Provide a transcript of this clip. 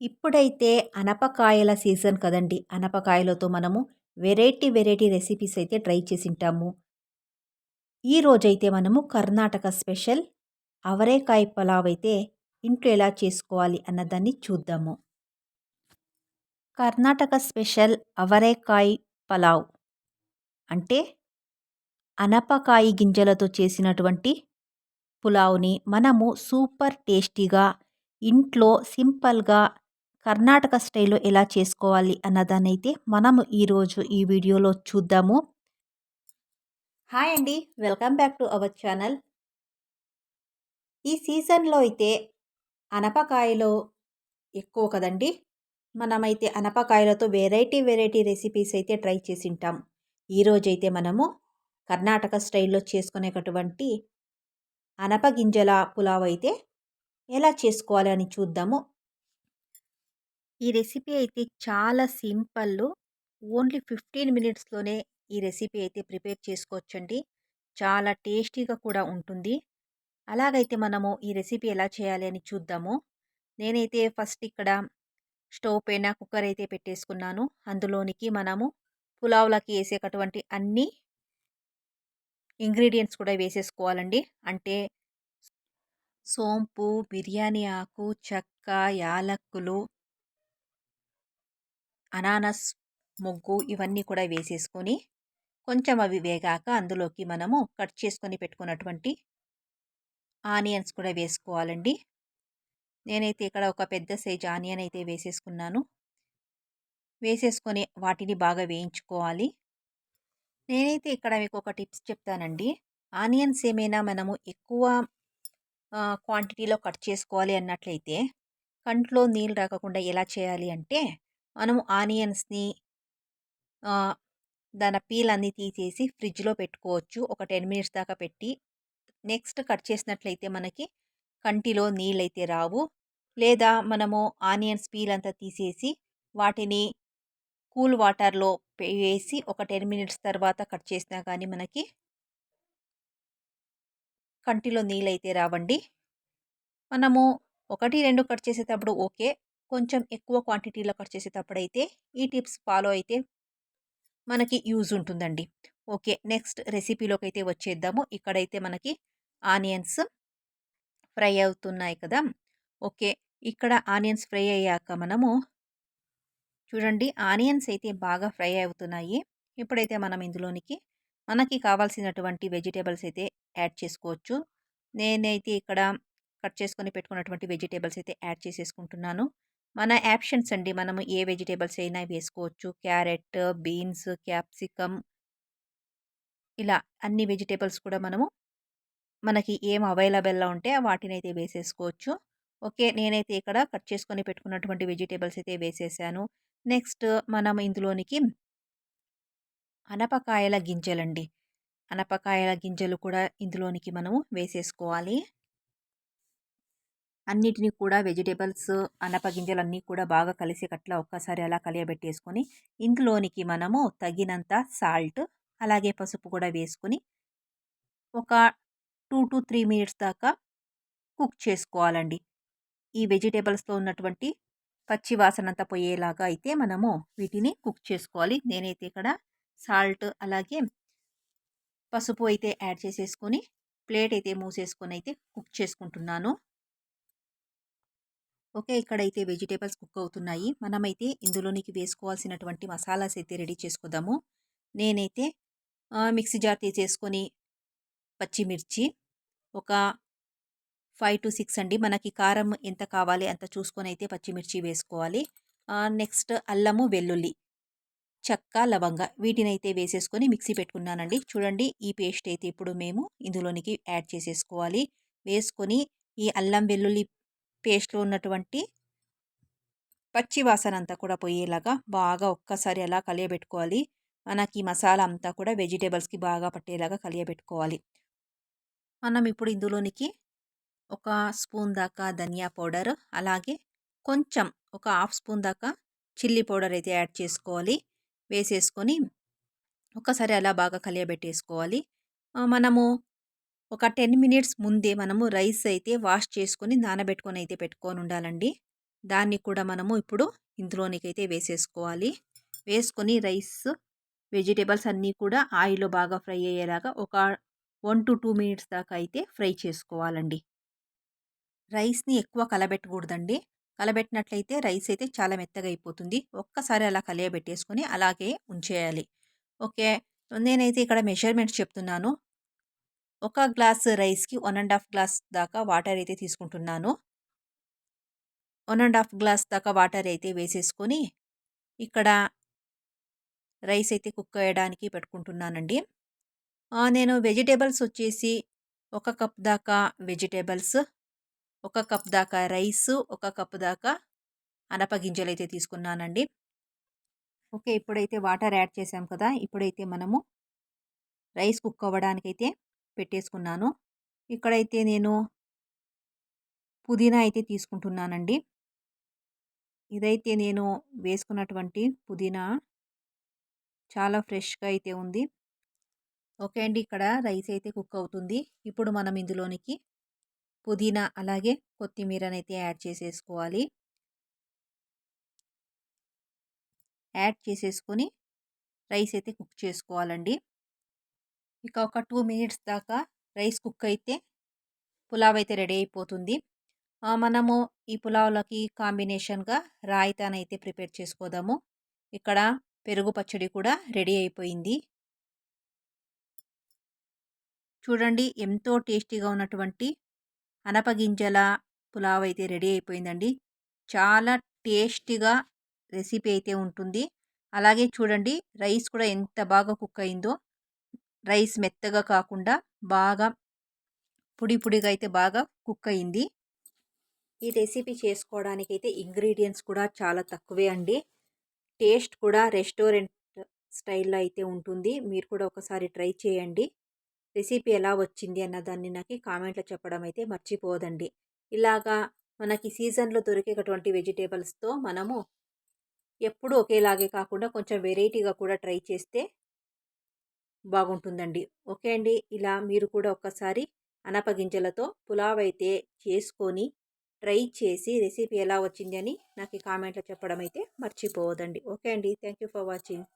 ఇప్పుడైతే అనపకాయల సీజన్ కదండి. అనపకాయలతో మనము వెరైటీ వెరైటీ రెసిపీస్ అయితే ట్రై చేసింటాము ఈరోజైతే మనము కర్ణాటక స్పెషల్ అవరేకాయ పలావ్ అయితే ఇంట్లో ఎలా చేసుకోవాలి అన్నదాన్ని చూద్దాము. కర్ణాటక స్పెషల్ అవరేకాయ పలావ్ అంటే అనపకాయ గింజలతో చేసినటువంటి పులావ్ని మనము సూపర్ టేస్టీగా ఇంట్లో సింపుల్గా కర్ణాటక స్టైల్లో ఎలా చేసుకోవాలి అన్నదాన్ని అయితే మనము ఈరోజు ఈ వీడియోలో చూద్దాము. హాయ్ అండి welcome back to our channel. ఈ సీజన్లో అయితే అనపకాయలో ఎక్కువ కదండి. మనమైతే అనపకాయలతో వెరైటీ వెరైటీ రెసిపీస్ అయితే ట్రై చేసి ఉంటాం. ఈరోజైతే మనము కర్ణాటక స్టైల్లో చేసుకునేటటువంటి అనపగింజల పులావ్ అయితే ఎలా చేసుకోవాలి అని చూద్దాము. ఈ రెసిపీ అయితే చాలా సింపుల్ ఓన్లీ ఫిఫ్టీన్ మినిట్స్లోనే ఈ రెసిపీ అయితే ప్రిపేర్ చేసుకోవచ్చండి. చాలా టేస్టీగా కూడా ఉంటుంది. అలాగైతే మనము ఈ రెసిపీ ఎలా చేయాలి అని చూద్దాము. నేనైతే ఫస్ట్ ఇక్కడ స్టవ్ పైన కుక్కర్ అయితే పెట్టేసుకున్నాను. అందులోనికి మనము పులావ్లకి వేసేటటువంటి అన్ని ఇంగ్రీడియంట్స్ కూడా వేసేసుకోవాలండి. అంటే సోంపు బిర్యానీ ఆకు చెక్క యాలక్కులు అనానస్ ముగ్గు ఇవన్నీ కూడా వేసేసుకొని కొంచెం అవి వేగాక అందులోకి మనము కట్ చేసుకొని పెట్టుకున్నటువంటి ఆనియన్స్ కూడా వేసుకోవాలండి. నేనైతే ఇక్కడ ఒక పెద్ద సైజ్ ఆనియన్ అయితే వేసేసుకున్నాను. వేసేసుకొని వాటిని బాగా వేయించుకోవాలి. నేనైతే ఇక్కడ మీకు ఒక టిప్స్ చెప్తానండి. ఆనియన్స్ ఏమైనా మనము ఎక్కువ క్వాంటిటీలో కట్ చేసుకోవాలి అన్నట్లయితే కంట్లో నీళ్ళు రాకుండా ఎలా చేయాలి అంటే మనము ఆనియన్స్ని దాని పీల్ అన్నీ తీసేసి ఫ్రిడ్జ్లో పెట్టుకోవచ్చు. ఒక టెన్ మినిట్స్ దాకా పెట్టి నెక్స్ట్ కట్ చేసినట్లయితే మనకి కంటిలో నీళ్ళైతే రావు. లేదా మనము ఆనియన్స్ పీల్ అంతా తీసేసి వాటిని కూల్ వాటర్లో వేసి ఒక టెన్ మినిట్స్ తర్వాత కట్ చేసినా కానీ మనకి కంటిలో నీళ్ళైతే రావండి. మనము ఒకటి రెండు కట్ చేసేటప్పుడు ఓకే. కొంచెం ఎక్కువ క్వాంటిటీలో కట్ చేసేటప్పుడు అయితే ఈ టిప్స్ ఫాలో అయితే మనకి యూజ్ ఉంటుందండి. ఓకే నెక్స్ట్ రెసిపీలోకి అయితే వచ్చేద్దాము. ఇక్కడైతే మనకి ఆనియన్స్ ఫ్రై అవుతున్నాయి కదా. ఓకే ఇక్కడ ఆనియన్స్ ఫ్రై అయ్యాక మనము చూడండి ఆనియన్స్ అయితే బాగా ఫ్రై అవుతున్నాయి. ఇప్పుడైతే మనం ఇందులోనికి మనకి కావాల్సినటువంటి వెజిటేబుల్స్ అయితే యాడ్ చేసుకోవచ్చు. నేనైతే ఇక్కడ కట్ చేసుకొని పెట్టుకున్నటువంటి వెజిటేబుల్స్ అయితే యాడ్ చేసేసుకుంటున్నాను. మన యాప్షన్స్ అండి. మనము ఏ వెజిటేబుల్స్ అయినా వేసుకోవచ్చు. క్యారెట్ బీన్స్ క్యాప్సికమ్ ఇలా అన్ని వెజిటేబుల్స్ కూడా మనము మనకి ఏం అవైలబుల్లో ఉంటే వాటిని అయితే వేసేసుకోవచ్చు. ఓకే. నేనైతే ఇక్కడ కట్ చేసుకొని పెట్టుకున్నటువంటి వెజిటేబుల్స్ అయితే వేసేసాను. నెక్స్ట్ మనం ఇందులోనికి అనపకాయల గింజలండి. అనపకాయల గింజలు కూడా ఇందులోనికి మనము వేసేసుకోవాలి. అన్నిటినీ కూడా వెజిటేబుల్స్ అనపగింజలు అన్నీ కూడా బాగా కలిసేటట్లా ఒక్కసారి అలా కలియబెట్టేసుకొని ఇందులోనికి మనము తగినంత సాల్ట్ అలాగే పసుపు కూడా వేసుకొని ఒక టూ టు త్రీ మినిట్స్ దాకా కుక్ చేసుకోవాలండి. ఈ వెజిటేబుల్స్లో ఉన్నటువంటి పచ్చి వాసనంతా పోయేలాగా అయితే మనము వీటిని కుక్ చేసుకోవాలి. నేనైతే ఇక్కడ సాల్ట్ అలాగే పసుపు అయితే యాడ్ చేసేసుకొని ప్లేట్ అయితే మూసేసుకొని అయితే కుక్ చేసుకుంటున్నాను. ఓకే. ఇక్కడైతే వెజిటేబుల్స్ కుక్ అవుతున్నాయి. మనమైతే ఇందులోనికి వేసుకోవాల్సినటువంటి మసాలాస్ అయితే రెడీ చేసుకుందాము. నేనైతే మిక్సీ జార్ తీసేసుకొని పచ్చిమిర్చి ఒక ఫైవ్ టు సిక్స్ అండి. మనకి కారం ఎంత కావాలి అంత చూసుకొని అయితే పచ్చిమిర్చి వేసుకోవాలి. నెక్స్ట్ అల్లము వెల్లుల్లి చెక్క లవంగ వీటిని అయితే వేసేసుకొని మిక్సీ పెట్టుకున్నానండి. చూడండి ఈ పేస్ట్ అయితే ఇప్పుడు మేము ఇందులోనికి యాడ్ చేసేసుకోవాలి. వేసుకొని ఈ అల్లం వెల్లుల్లి పేస్ట్లో ఉన్నటువంటి పచ్చి వాసన అంతా కూడా పోయేలాగా బాగా ఒక్కసారి అలా కలియబెట్టుకోవాలి. మనకి మసాలా అంతా కూడా వెజిటేబుల్స్కి బాగా పట్టేలాగా కలియబెట్టుకోవాలి. మనం ఇప్పుడు ఇందులోనికి ఒక స్పూన్ దాకా ధనియా పౌడర్ అలాగే కొంచెం ఒక హాఫ్ స్పూన్ దాకా చిల్లీ పౌడర్ అయితే యాడ్ చేసుకోవాలి. వేసేసుకొని ఒకసారి అలా బాగా కలియబెట్టేసుకోవాలి. మనము ఒక టెన్ మినిట్స్ ముందే మనము రైస్ అయితే వాష్ చేసుకొని నానబెట్టుకొని అయితే పెట్టుకొని ఉండాలండి. దాన్ని కూడా మనము ఇప్పుడు ఇందులోనికైతే వేసేసుకోవాలి. వేసుకొని రైస్ వెజిటేబుల్స్ అన్నీ కూడా ఆయిల్లో బాగా ఫ్రై అయ్యేలాగా ఒక వన్ టు టూ మినిట్స్ దాకా అయితే ఫ్రై చేసుకోవాలండి. రైస్ని ఎక్కువ కలబెట్టకూడదండి. కలబెట్టినట్లయితే రైస్ అయితే చాలా మెత్తగా అయిపోతుంది. ఒక్కసారి అలా కలియబెట్టేసుకొని అలాగే ఉంచేయాలి. ఓకే. నేనైతే ఇక్కడ మెజర్మెంట్స్ చెప్తున్నాను. ఒక గ్లాస్ రైస్కి వన్ అండ్ హాఫ్ గ్లాస్ దాకా వాటర్ అయితే తీసుకుంటున్నాను. వన్ అండ్ హాఫ్ గ్లాస్ దాకా వాటర్ అయితే వేసేసుకొని ఇక్కడ రైస్ అయితే కుక్ అయ్యడానికి పెట్టుకుంటున్నానండి. నేను వెజిటేబుల్స్ వచ్చేసి ఒక కప్ దాకా వెజిటేబుల్స్ ఒక కప్ దాకా రైస్ ఒక కప్ దాకా అనప గింజలు అయితే తీసుకున్నానండి. ఓకే ఇప్పుడైతే వాటర్ యాడ్ చేసాం కదా ఇప్పుడైతే మనము రైస్ కుక్ అవ్వడానికైతే పెట్టేసుకున్నాను. ఇక్కడైతే నేను పుదీనా అయితే తీసుకుంటున్నానండి. ఇదైతే నేను వేసుకున్నటువంటి పుదీనా చాలా ఫ్రెష్గా అయితే ఉంది. ఓకే అండి ఇక్కడ రైస్ అయితే కుక్ అవుతుంది. ఇప్పుడు మనం ఇందులోనికి పుదీనా అలాగే కొత్తిమీరనైతే యాడ్ చేసేసుకోవాలి. యాడ్ చేసేసుకొని రైస్ అయితే కుక్ చేసుకోవాలండి. ఇక ఒక టూ మినిట్స్ దాకా రైస్ కుక్ అయితే పులావ్ అయితే రెడీ అయిపోతుంది. మనము ఈ పులావ్లకి కాంబినేషన్గా రాయితానైతే ప్రిపేర్ చేసుకోదాము. ఇక్కడ పెరుగు పచ్చడి కూడా రెడీ అయిపోయింది. చూడండి ఎంతో టేస్టీగా ఉన్నటువంటి అనపగింజల పులావ్ అయితే రెడీ అయిపోయిందండి. చాలా టేస్టీగా రెసిపీ అయితే ఉంటుంది. అలాగే చూడండి రైస్ కూడా ఎంత బాగా కుక్ అయిందో. రైస్ మెత్తగా కాకుండా బాగా పొడి పొడిగా అయితే బాగా కుక్ అయింది ఈ రెసిపీ చేసుకోవడానికి అయితే ఇంగ్రీడియంట్స్ కూడా చాలా తక్కువే అండి. టేస్ట్ కూడా రెస్టారెంట్ స్టైల్లో అయితే ఉంటుంది. మీరు కూడా ఒకసారి ట్రై చేయండి. రెసిపీ ఎలా వచ్చింది అన్న దాన్ని నాకు కామెంట్లో చెప్పడం అయితే మర్చిపోదండి. ఇలాగా మనకి సీజన్లో దొరికేటటువంటి వెజిటేబుల్స్తో మనము ఎప్పుడు ఒకేలాగే కాకుండా కొంచెం వెరైటీగా కూడా ట్రై చేస్తే బాగుంటుందండి. ఓకే అండి. ఇలా మీరు కూడా ఒక్కసారి అనపగింజలతో పులావ్ అయితే చేసుకొని ట్రై చేసి రెసిపీ ఎలా వచ్చింది అని నాకు కామెంట్లో చెప్పడం అయితే మర్చిపోవద్దండి. ఓకే అండి. Thank you for watching.